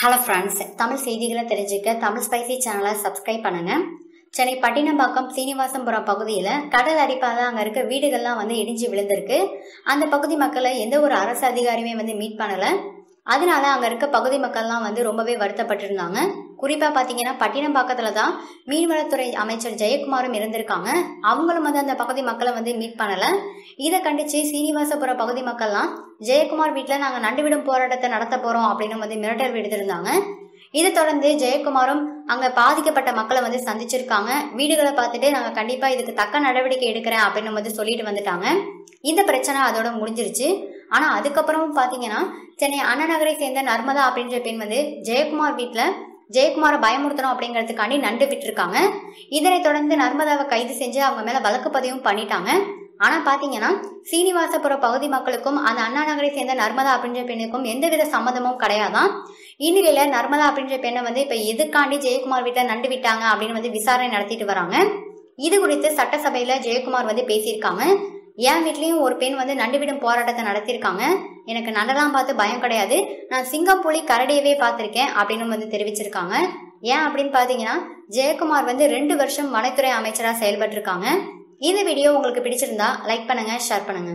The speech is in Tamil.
ஹலோ ஃப்ரெண்ட்ஸ் தமிழ் செய்திகளை தெரிஞ்சுக்க தமிழ் ஸ்பைசி சேனலை சப்ஸ்கிரைப் பண்ணுங்க. சென்னை பட்டினம்பாக்கம் சீனிவாசம்புரம் பகுதியில் கடல் அடிப்பாக அங்கே இருக்க வீடுகள்லாம் வந்து இடிஞ்சு விழுந்திருக்கு. அந்த பகுதி மக்களை எந்த ஒரு அரசு அதிகாரியுமே வந்து மீட் பண்ணலை. அதனால அங்கே இருக்க பகுதி மக்கள்லாம் வந்து ரொம்பவே வருத்தப்பட்டிருந்தாங்க. குறிப்பாக பார்த்தீங்கன்னா பட்டினம்பாக்கத்தில் தான் மீன்வளத்துறை அமைச்சர் ஜெயக்குமாரும் இருந்திருக்காங்க. அவங்களும் வந்து அந்த பகுதி மக்களை வந்து மீட் பண்ணலை. இதை கண்டித்து சீனிவாசபுர பகுதி மக்கள்லாம் ஜெயக்குமார் வீட்டில் நாங்கள் நண்டுவிடும் போராட்டத்தை நடத்த போகிறோம் அப்படின்னு வந்து மிரட்டல் விடுத்திருந்தாங்க. இதை தொடர்ந்து ஜெயக்குமாரும் அங்கே பாதிக்கப்பட்ட மக்களை வந்து சந்திச்சிருக்காங்க. வீடுகளை பார்த்துட்டு நாங்கள் கண்டிப்பாக இதுக்கு தக்க நடவடிக்கை எடுக்கிறேன் அப்படின்னு வந்து சொல்லிட்டு வந்துட்டாங்க. இந்த பிரச்சனை அதோட முடிஞ்சிருச்சு. ஆனால் அதுக்கப்புறமும் பார்த்தீங்கன்னா சென்னை அண்ணா நகரை சேர்ந்த நர்மதா அப்படின்ற பெண் வந்து ஜெயக்குமார் வீட்டில் ஜெயக்குமாரை பயமுறுத்தணும் அப்படிங்கிறதுக்காண்டி நண்டு விட்டுருக்காங்க. இதனை தொடர்ந்து நர்மதாவை கைது செஞ்சு அவங்க மேலே வழக்கு பதிவும் பண்ணிட்டாங்க. ஆனால் பார்த்தீங்கன்னா சீனிவாசபுர பகுதி மக்களுக்கும் அந்த அண்ணா நகரை சேர்ந்த நர்மதா அப்படின்ற பெண்ணுக்கும் எந்தவித சம்மந்தமும் கிடையாதான். இந்நிலையில நர்மதா அப்படின்ற பெண்ணை வந்து இப்போ எதுக்காண்டி ஜெயக்குமார் வீட்டில் நண்டு விட்டாங்க அப்படின்னு வந்து விசாரணை நடத்திட்டு வராங்க. இது குறித்து சட்டசபையில் ஜெயக்குமார் வந்து பேசியிருக்காங்க. என் வீட்லேயும் ஒரு பெண் வந்து நண்டு விடும் போராட்டத்தை நடத்தியிருக்காங்க. எனக்கு நண்டெல்லாம் பார்த்து பயம் கிடையாது. நான் சிங்கப்புலி கரடியவே பார்த்துருக்கேன் அப்படின்னு வந்து தெரிவிச்சிருக்காங்க. ஏன் அப்படின்னு பார்த்தீங்கன்னா ஜெயக்குமார் வந்து ரெண்டு வருஷம் வனத்துறை அமைச்சராக செயல்பட்டிருக்காங்க. இந்த வீடியோ உங்களுக்கு பிடிச்சிருந்தா லைக் பண்ணுங்க ஷேர் பண்ணுங்க.